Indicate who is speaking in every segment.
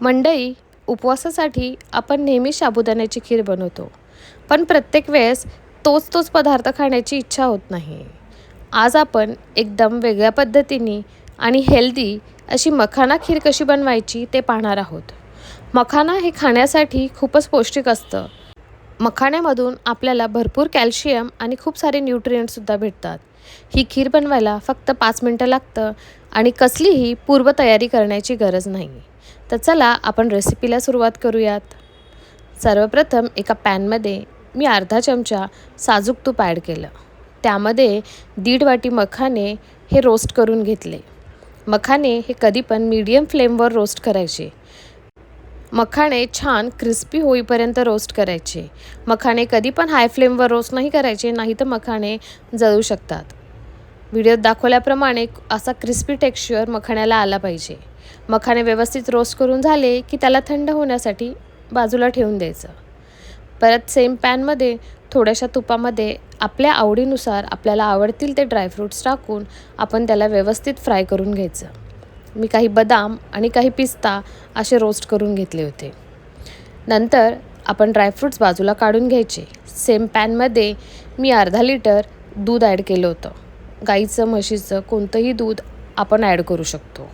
Speaker 1: मंडई उपवासासाठी आपण नेहमी साबुदाण्याची खीर बनवतो. पण प्रत्येक वेळेस तोच तोच पदार्थ खाण्याची इच्छा होत नाही. आज आपण एकदम वेगळ्या पद्धतीने आणि हेल्दी अशी मखाना खीर कशी बनवायची ते पाहणार आहोत. मखाना हे खाण्यासाठी खूपच पौष्टिक असतं. मखाण्यामधून आपल्याला भरपूर कॅल्शियम आणि खूप सारे न्यूट्रियंटसुद्धा भेटतात. ही खीर बनवायला फक्त पाच मिनटं लागतं आणि कसलीही पूर्वतयारी करण्याची गरज नाही. तर चला आपण रेसिपीला सुरुवात करूयात. सर्वप्रथम एका पॅनमध्ये मी अर्धा चमचा साजूक तूप ॲड केलं. त्यामध्ये दीड वाटी मखाने हे रोस्ट करून घेतले. मखाने हे कधी पण मीडियम फ्लेमवर रोस्ट करायचे. मखाणे छान क्रिस्पी होईपर्यंत रोस्ट करायचे. मखाणे कधी पण हाय फ्लेमवर रोस्ट नाही करायचे नाही तर मखाणे जळू शकतात. व्हिडिओत दाखवल्याप्रमाणे असा क्रिस्पी टेक्स्चर मखाण्याला आला पाहिजे. मखाणे व्यवस्थित रोस्ट करून झाले की त्याला थंड होण्यासाठी बाजूला ठेवून द्यायचं. परत सेम पॅनमध्ये थोड्याशा तुपामध्ये आपल्या आवडीनुसार आपल्याला आवडतील ते ड्रायफ्रूट्स टाकून आपण त्याला व्यवस्थित फ्राय करून घ्यायचं. मी काही बदाम आणि काही पिस्ता असे रोस्ट करून घेतले होते. नंतर आपण ड्रायफ्रूट्स बाजूला काढून घ्यायचे. सेम पॅनमध्ये मी अर्धा लिटर दूध ॲड केलं होतं. गाईचं म्हशीचं कोणतंही दूध आपण ॲड करू शकतो.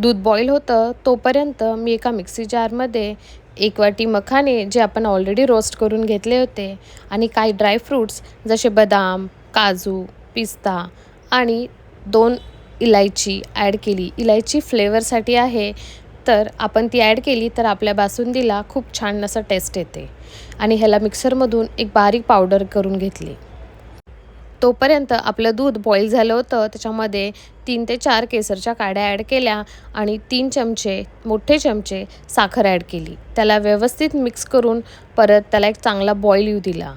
Speaker 1: दूध बॉईल होतं तोपर्यंत मी एका मिक्सी जारमध्ये एक वाटी मखाने जे आपण ऑलरेडी रोस्ट करून घेतले होते आणि काही ड्रायफ्रूट्स जसे बदाम काजू पिस्ता आणि दोन इलायची ॲड केली. इलायची फ्लेवरसाठी आहे तर आपण ती ॲड केली तर आपल्या बासुंदीला खूप छान असं टेस्ट येते. आणि ह्याला मिक्सरमधून एक बारीक पावडर करून घेतली. तोपर्यंत आपलं दूध बॉईल झालं होतं. त्याच्यामध्ये तीन ते चार केसरच्या काड्या ॲड केल्या आणि तीन चमचे मोठे चमचे साखर ॲड केली. त्याला व्यवस्थित मिक्स करून परत त्याला एक चांगला बॉईल येऊ दिला.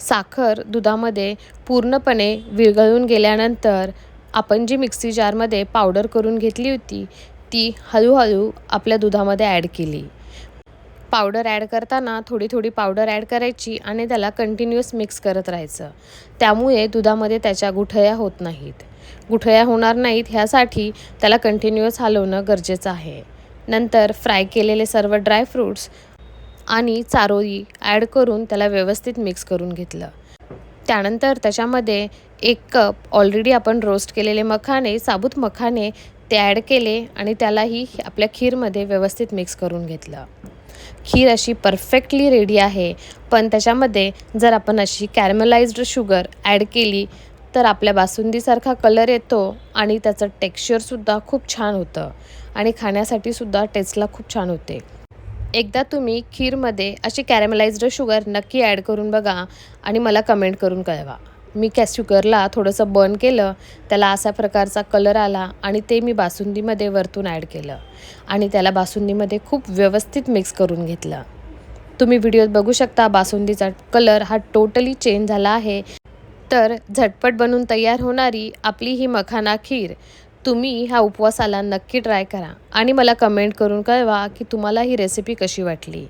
Speaker 1: साखर दुधामध्ये पूर्णपणे विरघळून गेल्यानंतर आपण जी मिक्सी जारमध्ये पावडर करून घेतली होती ती हळूहळू आपल्या दुधामध्ये ॲड केली. पावडर ॲड करताना थोडी थोडी पावडर ॲड करायची आणि त्याला कंटिन्युअस मिक्स करत राहायचं. त्यामुळे दुधामध्ये त्याच्या गुठळ्या होत नाहीत. गुठळ्या होणार नाहीत ह्यासाठी त्याला कंटिन्युअस हलवणं गरजेचं आहे. नंतर फ्राय केलेले सर्व ड्रायफ्रूट्स आणि चारोळी ॲड करून त्याला व्यवस्थित मिक्स करून घेतलं. त्यानंतर त्याच्यामध्ये एक कप ऑलरेडी आपण रोस्ट केलेले मखाने साबूत मखाने ते ॲड केले आणि त्यालाही आपल्या खीरमध्ये व्यवस्थित मिक्स करून घेतलं. खीर अशी परफेक्टली रेडी आहे. पण त्याच्यामध्ये जर आपण अशी कॅरमलाइज्ड शुगर ॲड केली तर आपल्या बासुंदीसारखा कलर येतो आणि त्याचं टेक्स्चरसुद्धा खूप छान होतं. आणि खाण्यासाठी सुद्धा टेस्टला खूप छान होते. एकदा तुम्ही खीरमध्ये अशी कॅरमलाइज्ड शुगर नक्की ॲड करून बघा आणि मला कमेंट करून कळवा. मी कॅ शुगरला थोडंसं बर्न केलं त्याला असा प्रकारचा कलर आला आणि ते मी बासुंदीमध्ये वरतून ॲड केलं आणि त्याला बासुंदीमध्ये खूप व्यवस्थित मिक्स करून घेतलं. तुम्ही व्हिडिओत बघू शकता बासुंदीचा कलर हा टोटली चेंज झाला आहे. तर झटपट बनून तयार होणारी आपली ही मखाना खीर तुम्ही ह्या उपवासाला नक्की ट्राय करा आणि मला कमेंट करून कळवा की तुम्हाला ही रेसिपी कशी वाटली.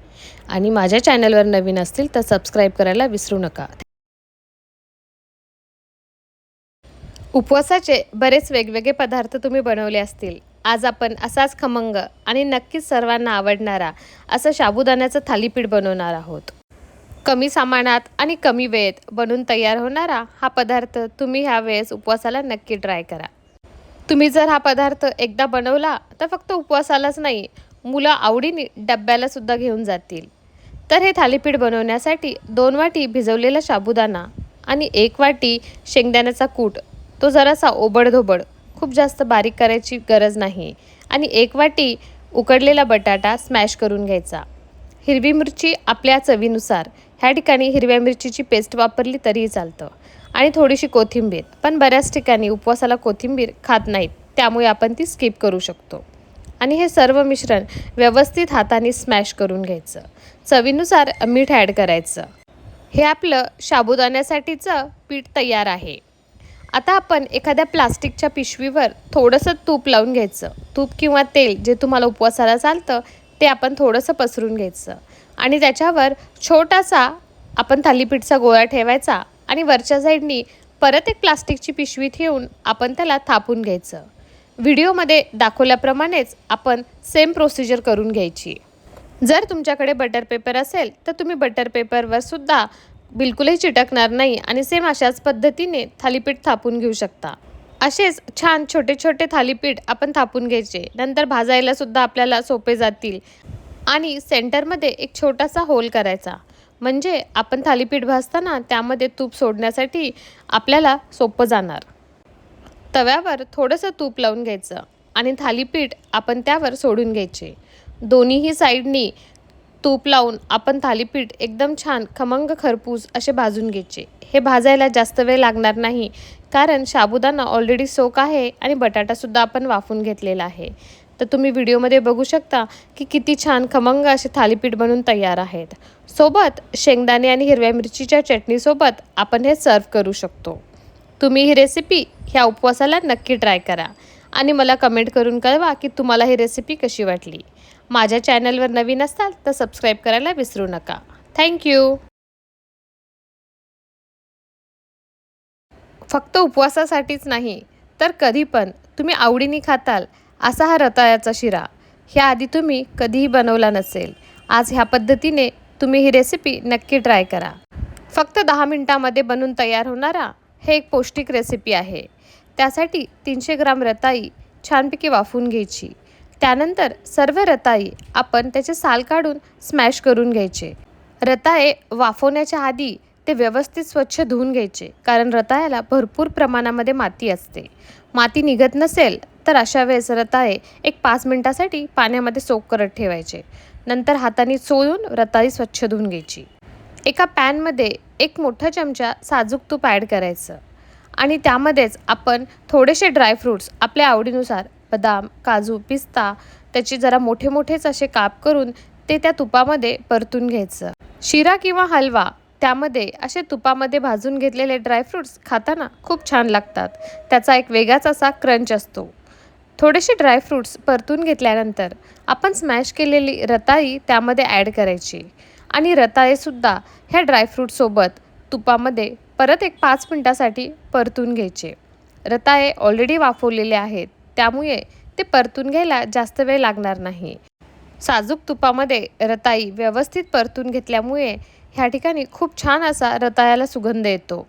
Speaker 1: आणि माझ्या चॅनलवर नवीन असतील तर सबस्क्राईब करायला विसरू नका. उपवासाचे बरेच वेगवेगळे पदार्थ तुम्ही बनवले असतील. आज आपण असाच खमंग आणि नक्कीच सर्वांना आवडणारा असं साबुदाण्याचं थालीपीठ बनवणार आहोत. कमी सामानात आणि कमी वेळेत बनून तयार होणारा हा पदार्थ तुम्ही ह्या वेळेस उपवासाला नक्की ट्राय करा. तुम्ही जर हा पदार्थ एकदा बनवला तर फक्त उपवासालाच नाही मुलं आवडीने डब्याला सुद्धा घेऊन जातील. तर हे थालीपीठ बनवण्यासाठी दोन वाटी भिजवलेला साबुदाणा आणि एक वाटी शेंगदाण्याचा कूट तो जरासा ओबडधोबड खूप जास्त बारीक करायची गरज नाही. आणि एक वाटी उकडलेला बटाटा स्मॅश करून घ्यायचा. हिरवी मिरची आपल्या चवीनुसार. ह्या ठिकाणी हिरव्या मिरचीची पेस्ट वापरली तरीही चालतं. आणि थोडीशी कोथिंबीर. पण बऱ्याच ठिकाणी उपवासाला कोथिंबीर खात नाहीत. त्यामुळे आपण ती स्किप करू शकतो. आणि हे सर्व मिश्रण व्यवस्थित हाताने स्मॅश करून घ्यायचं. चवीनुसार मीठ ॲड करायचं. हे आपलं साबुदाण्यासाठीचं पीठ तयार आहे. आता आपण एखाद्या प्लास्टिकच्या पिशवीवर थोडंसं तूप लावून घ्यायचं. तूप किंवा तेल जे तुम्हाला उपवासाला चालतं ते आपण थोडंसं पसरून घ्यायचं. आणि त्याच्यावर छोटासा आपण थालीपीठचा गोळा ठेवायचा आणि वरच्या साईडनी परत एक प्लास्टिकची पिशवी ठेवून आपण त्याला थापून घ्यायचं. व्हिडिओमध्ये दाखवल्याप्रमाणेच आपण सेम प्रोसिजर करून घ्यायची. जर तुमच्याकडे बटर पेपर असेल तर तुम्ही बटर पेपरवर सुद्धा बिलकुलही चिटकणार नाही आणि सेम अशाच पद्धतीने थालीपीठ थापून घेऊ शकता. असेच छान छोटे छोटे थालीपीठ आपण थापून घ्यायचे. नंतर भाजायला सुद्धा आपल्याला सोपे जातील. आणि सेंटरमध्ये एक छोटासा होल करायचा. म्हणजे आपण थालीपीठ भाजताना त्यामध्ये तूप सोडण्यासाठी आपल्याला सोपं जाणार. तव्यावर थोडंसं तूप लावून घ्यायचं आणि थालीपीठ आपण त्यावर सोडून घ्यायचे. दोन्हीही साईडनी तूप लावून आपण थालीपीठ एकदम छान खमंग खरपूस असे भाजून घ्यायचे. हे भाजायला जास्त वेळ लागणार नाही कारण साबुदाणा ऑलरेडी सोक आहे आणि बटाटासुद्धा आपण वाफून घेतलेला आहे. तर तुम्ही व्हिडिओमध्ये बघू शकता की किती छान खमंग असे थालीपीठ बनून तयार आहेत. सोबत शेंगदाणे आणि हिरव्या मिरचीच्या चटणीसोबत आपण हे सर्व करू शकतो. तुम्ही ही रेसिपी ह्या उपवासाला नक्की ट्राय करा. आणि मला कमेंट करून कळवा की तुम्हाला ही रेसिपी कशी वाटली. माझ्या चॅनलवर नवीन असाल तर सबस्क्राईब करायला विसरू नका. थँक्यू फक्त उपवासासाठीच नाही तर कधी पण तुम्ही आवडीने खाताल असा हा रताळ्याचा शिरा. ह्या आधी तुम्ही कधीही बनवला नसेल आज ह्या पद्धतीने तुम्ही ही रेसिपी नक्की ट्राय करा. फक्त दहा मिनटामध्ये बनून तयार होणारा हे एक पौष्टिक रेसिपी आहे. त्यासाठी तीनशे ग्राम रताई छानपैकी वाफवून घ्यायची. त्यानंतर सर्व रताई आपण त्याचे साल काढून स्मॅश करून घ्यायचे. रताळे वाफवण्याच्या आधी ते व्यवस्थित स्वच्छ धुवून घ्यायचे कारण रताळ्याला भरपूर प्रमाणामध्ये माती असते. माती निघत नसेल तर अशा वेळेस रताळे एक पाच मिनटासाठी पाण्यामध्ये सोक करत ठेवायचे. नंतर हाताने चोळून रताळी स्वच्छ धुवून घ्यायची. एका पॅनमध्ये एक मोठा चमचा साजूक तूप ॲड करायचं. आणि त्यामध्येच आपण थोडेसे ड्रायफ्रूट्स आपल्या आवडीनुसार बदाम काजू पिस्ता त्याचे जरा मोठे मोठेच असे काप करून ते त्या तुपामध्ये परतून घ्यायचं. शिरा किंवा हलवा त्यामध्ये असे तुपामध्ये भाजून घेतलेले ड्रायफ्रूट्स खाताना खूप छान लागतात. त्याचा एक वेगळाच असा क्रंच असतो. थोडेसे ड्रायफ्रूट्स परतून घेतल्यानंतर आपण स्मॅश केलेली रताळी त्यामध्ये ॲड करायची. आणि रताळेसुद्धा ह्या ड्रायफ्रूटसोबत तुपामध्ये परत एक पाच मिनटासाठी परतून घ्यायचे. रताळे ऑलरेडी वाफवलेले आहेत त्यामुळे ते परतून घ्यायला जास्त वेळ लागणार नाही. साजूक तुपामध्ये रताई व्यवस्थित परतून घेतल्यामुळे ह्या ठिकाणी खूप छान असा रताळ्याला सुगंध येतो.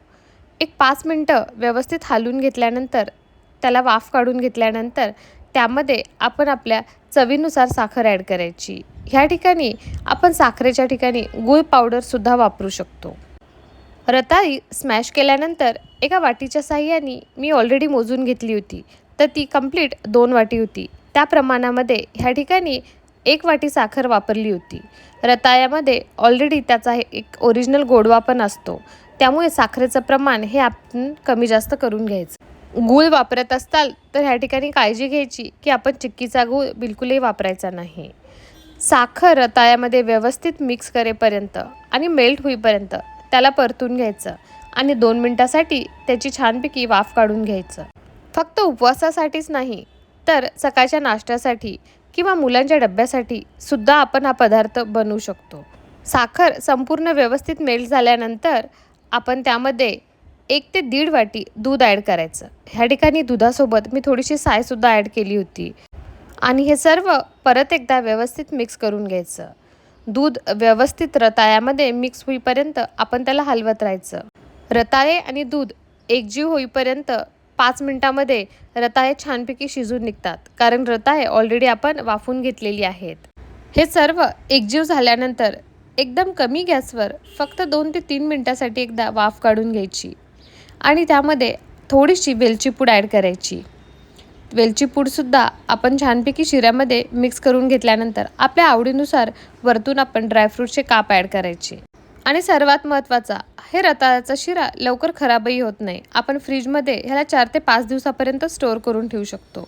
Speaker 1: एक पाच मिनटं व्यवस्थित हालून घेतल्यानंतर त्याला वाफ काढून घेतल्यानंतर त्यामध्ये आपण आपल्या चवीनुसार साखर ॲड करायची. ह्या ठिकाणी आपण साखरेच्या ठिकाणी गूळ पावडरसुद्धा वापरू शकतो. रताळी स्मॅश केल्यानंतर एका वाटीच्या साह्याने मी ऑलरेडी मोजून घेतली होती. तर ती कंप्लीट दोन वाटी होती. त्या प्रमाणामध्ये ह्या ठिकाणी एक वाटी साखर वापरली होती. रताळ्यामध्ये ऑलरेडी त्याचा एक ओरिजिनल गोडवा पण असतो. त्यामुळे साखरेचं प्रमाण हे आपण कमी जास्त करून घ्यायचं. गूळ वापरत असताल तर ह्या ठिकाणी काळजी घ्यायची की आपण चिक्कीचा गूळ बिलकुलही वापरायचा नाही. साखर रताळ्यामध्ये व्यवस्थित मिक्स करेपर्यंत आणि मेल्ट होईपर्यंत त्याला परतून घ्यायचं आणि दोन मिनटासाठी त्याची छानपैकी वाफ काढून घ्यायचं. फक्त उपवासासाठीच नाही तर सकाळच्या नाश्त्यासाठी किंवा मुलांच्या डब्यासाठी सुद्धा आपण हा पदार्थ बनवू शकतो. साखर संपूर्ण व्यवस्थित मेल्ट झाल्यानंतर आपण त्यामध्ये एक ते दीड वाटी दूध ॲड करायचं. ह्या ठिकाणी दुधासोबत मी थोडीशी सायसुद्धा ॲड केली होती. आणि हे सर्व परत एकदा व्यवस्थित मिक्स करून घ्यायचं. दूध व्यवस्थित रताळ्यामध्ये मिक्स होईपर्यंत आपण त्याला हलवत राहायचं. रताळे आणि दूध एकजीव होईपर्यंत पाच मिनटामध्ये रताळे छानपैकी शिजून निघतात कारण रताळे ऑलरेडी आपण वाफून घेतलेली आहेत. हे सर्व एकजीव झाल्यानंतर एकदम कमी गॅसवर फक्त दोन ते तीन मिनटासाठी एकदा वाफ काढून घ्यायची आणि त्यामध्ये थोडीशी वेलची पूड ॲड करायची. वेलची पूडसुद्धा आपण छानपैकी शिऱ्यामध्ये मिक्स करून घेतल्यानंतर आपल्या आवडीनुसार वरतून आपण ड्रायफ्रूटचे काप ॲड करायचे. आणि सर्वात महत्त्वाचा हे रताळाचा शिरा लवकर खराबही होत नाही. आपण फ्रीजमध्ये ह्याला चार ते पाच दिवसापर्यंत स्टोअर करून ठेवू शकतो.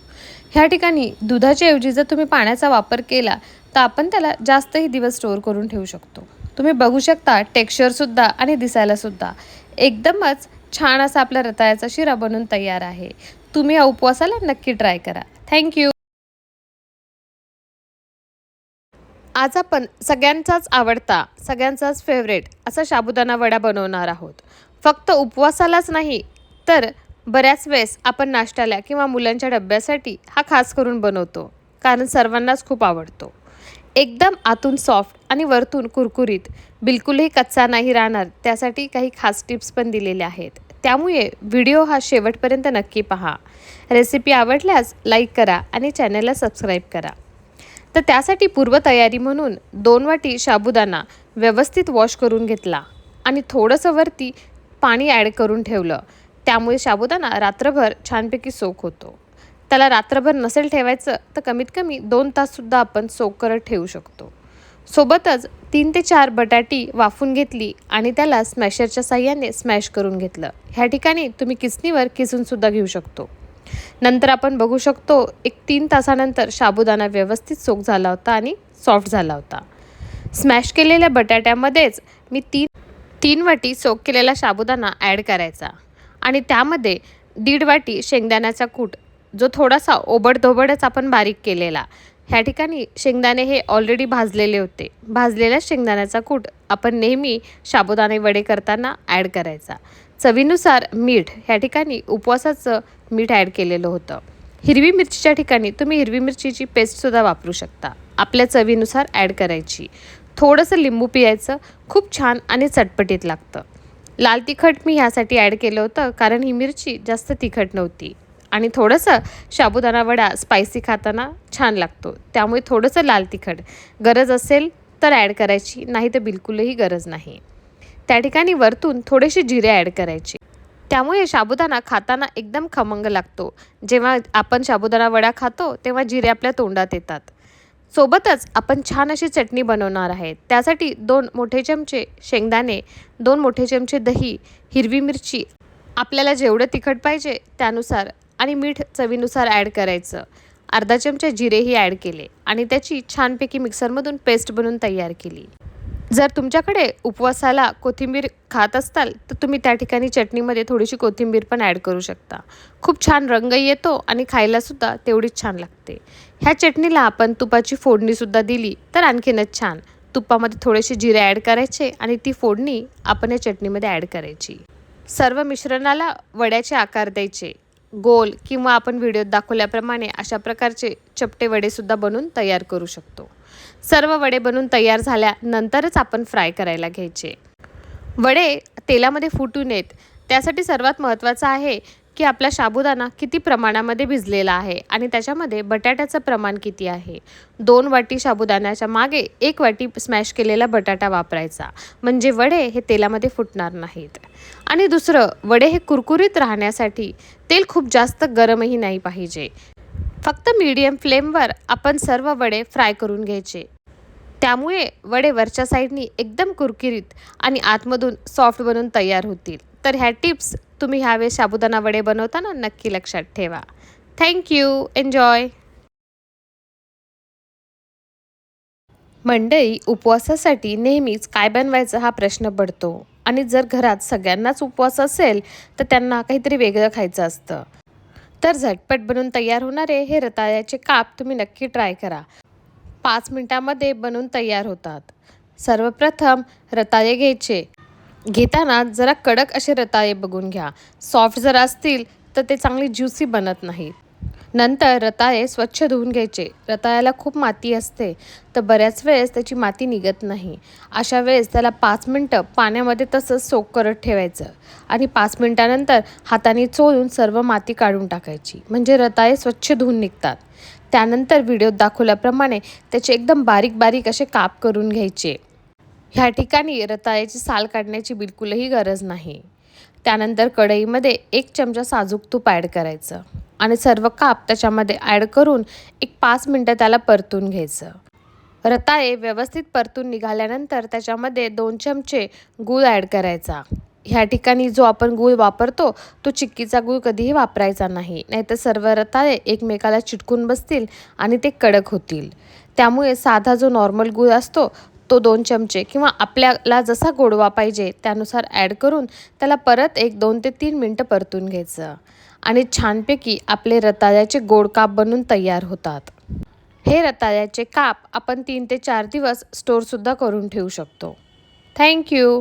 Speaker 1: ह्या ठिकाणी दुधाच्या ऐवजी जर तुम्ही पाण्याचा वापर केला तर आपण त्याला जास्तही दिवस स्टोअर करून ठेवू शकतो. तुम्ही बघू शकता टेक्स्चरसुद्धा आणि दिसायलासुद्धा एकदमच छान असा आपला रताळ्याचा शिरा बनून तयार आहे. तुम्ही या उपवासाला नक्की ट्राय करा. थँक्यू आज आपण सगळ्यांचाच आवडता सगळ्यांचाच फेवरेट असा साबुदाणा वडा बनवणार आहोत. फक्त उपवासालाच नाही तर बऱ्याच वेळेस आपण नाश्त्याला किंवा मुलांच्या डब्यासाठी हा खास करून बनवतो कारण सर्वांनाच खूप आवडतो. एकदम आतून सॉफ्ट आणि वरतून कुरकुरीत बिलकुलही कच्चा नाही राहणार त्यासाठी काही खास टिप्स पण दिलेल्या आहेत. त्यामुळे व्हिडिओ हा शेवटपर्यंत नक्की पहा. रेसिपी आवडल्यास लाईक करा आणि चॅनलला सबस्क्राईब करा. तर त्यासाठी पूर्वतयारी म्हणून दोन वाटी साबुदाणा व्यवस्थित वॉश करून घेतला आणि थोडंसं वरती पाणी ॲड करून ठेवलं. त्यामुळे साबुदाणा रात्रभर छानपैकी सोक होतो. त्याला रात्रभर नसेल ठेवायचं तर कमीत कमी दोन ताससुद्धा आपण सोक करत ठेवू शकतो. सोबतच तीन ते चार बटाटी वाफून घेतली आणि त्याला स्मॅशरच्या साह्याने स्मॅश करून घेतलं. ह्या ठिकाणी तुम्ही किसनीवर किसूनसुद्धा घेऊ शकतो. नंतर आपण बघू शकतो एक तीन तासानंतर साबुदाणा व्यवस्थित सोक झाला होता आणि सॉफ्ट झाला होता. स्मॅश केलेल्या बटाट्यामध्येच मी तीन तीन वाटी सोक केलेला साबुदाणा ॲड करायचा आणि त्यामध्ये दीड वाटी शेंगदाण्याचा कूट जो थोडासा ओबडधोबडच आपण बारीक केलेला ह्या ठिकाणी शेंगदाणे हे ऑलरेडी भाजलेले होते. भाजलेल्या शेंगदाण्याचा कूट आपण नेहमी साबुदाणे वडे करताना ॲड करायचा. चवीनुसार मीठ ह्या ठिकाणी उपवासाचं मीठ ॲड केलेलं होतं. हिरवी मिरचीच्या ठिकाणी तुम्ही हिरवी मिरचीची पेस्टसुद्धा वापरू शकता. आपल्या चवीनुसार ॲड करायची. थोडंसं लिंबू पियायचं खूप छान आणि चटपटीत लागतं. लाल तिखट मी ह्यासाठी ॲड केलं होतं कारण ही मिरची जास्त तिखट नव्हती. आणि थोडंसं साबुदाणा वडा स्पायसी खाताना छान लागतो. त्यामुळे थोडंसं लाल तिखट गरज असेल तर ॲड करायची नाही तर बिलकुलही गरज नाही. त्या ठिकाणी वरतून थोडेसे जिरे ॲड करायचे. त्यामुळे साबुदाणा खाताना एकदम खमंग लागतो. जेव्हा आपण साबुदाणा वडा खातो तेव्हा जिरे आपल्या तोंडात येतात. सोबतच आपण छान अशी चटणी बनवणार आहे. त्यासाठी दोन मोठे चमचे शेंगदाणे दोन मोठे चमचे दही हिरवी मिरची. आपल्याला जेवढं तिखट पाहिजे त्यानुसार आणि मीठ चवीनुसार ॲड करायचं. अर्धा चमचा जिरेही ॲड केले आणि त्याची छानपैकी मिक्सरमधून पेस्ट बनवून तयार केली. जर तुमच्याकडे उपवासाला कोथिंबीर खात असताल तर तुम्ही त्या ठिकाणी चटणीमध्ये थोडीशी कोथिंबीर पण ॲड करू शकता. खूप छान रंग येतो आणि खायलासुद्धा तेवढीच छान लागते. ह्या चटणीला आपण तुपाची फोडणीसुद्धा दिली तर आणखीनच छान. तुपामध्ये थोडेसे जिरे ॲड करायचे आणि ती फोडणी आपण या चटणीमध्ये ॲड करायची. सर्व मिश्रणाला वड्याचे आकार द्यायचे. गोल किंवा आपण व्हिडिओत दाखवल्याप्रमाणे अशा प्रकारचे चपटे वडेसुद्धा बनवून तयार करू शकतो. सर्व वडे बनवून तयार झाल्यानंतरच आपण फ्राय करायला घ्यायचे. वडे तेलामध्ये फुटू नयेत. त्यासाठी सर्वात महत्त्वाचं आहे की आपला साबुदाणा किती प्रमाणामध्ये भिजलेला आहे आणि त्याच्यामध्ये बटाट्याचं प्रमाण किती आहे. दोन वाटी साबुदाण्याच्या मागे एक वाटी स्मॅश केलेला बटाटा वापरायचा. म्हणजे वडे हे तेलामध्ये फुटणार नाहीत. आणि दुसरं वडे हे कुरकुरीत राहण्यासाठी तेल खूप जास्त गरमही नाही पाहिजे. फक्त मीडियम फ्लेमवर आपण सर्व वडे फ्राय करून घ्यायचे. त्यामुळे वडे वरच्या साईडनी एकदम कुरकुरीत आणि आतमधून सॉफ्ट बनून तयार होतील. तर ह्या टिप्स तुम्ही ह्यावेळेस साबुदाणा वडे बनवताना नक्की लक्षात ठेवा. थँक्यू एन्जॉय मंडई उपवासासाठी नेहमीच काय बनवायचं हा प्रश्न पडतो? आणि जर घरात सगळ्यांनाच उपवास असेल तर त्यांना काहीतरी वेगळं खायचं असतं. तर झटपट बनून तयार होणारे हे रताळ्याचे काप तुम्ही नक्की ट्राय करा. पाच मिनटामध्ये बनवून तयार होतात. सर्वप्रथम रताळे घ्यायचे. घेताना जरा कडक असे रताळे बघून घ्या. सॉफ्ट जर असतील तर ते चांगले ज्युसी बनत नाहीत. नंतर रताळे स्वच्छ धुवून घ्यायचे. रताळ्याला खूप माती असते तर बऱ्याच वेळेस त्याची माती निघत नाही. अशा वेळेस त्याला पाच मिनटं पाण्यामध्ये तसंच सोक करत ठेवायचं आणि पाच मिनटानंतर हाताने चोळून सर्व माती काढून टाकायची. म्हणजे रताळे स्वच्छ धुवून निघतात. त्यानंतर व्हिडिओत दाखवल्याप्रमाणे त्याचे एकदम बारीक बारीक असे काप करून घ्यायचे. ह्या ठिकाणी रताळ्याची साल काढण्याची बिलकुलही गरज नाही. त्यानंतर कढईमध्ये एक चमचा साजूक तूप ॲड करायचं. आणि सर्व काप त्याच्यामध्ये ॲड करून एक पाच मिनटं त्याला परतून घ्यायचं. रताळे व्यवस्थित परतून निघाल्यानंतर त्याच्यामध्ये दोन चमचे गूळ ॲड करायचा. ह्या ठिकाणी जो आपण गूळ वापरतो तो चिक्कीचा गूळ कधीही वापरायचा नाही. नाहीतर सर्व रताळे एकमेकाला चिटकून बसतील आणि ते कडक होतील. त्यामुळे साधा जो नॉर्मल गूळ असतो तो दोन चमचे किंवा आपल्याला जसा गोडवा पाहिजे त्यानुसार ॲड करून त्याला परत एक दोन ते तीन मिनटं परतून घ्यायचं. आणि छानपैकी आपले रताळ्याचे गोड काप बनून तयार होतात. हे रताळ्याचे काप आपण तीन ते चार दिवस स्टोअरसुद्धा करून ठेवू शकतो. थँक्यू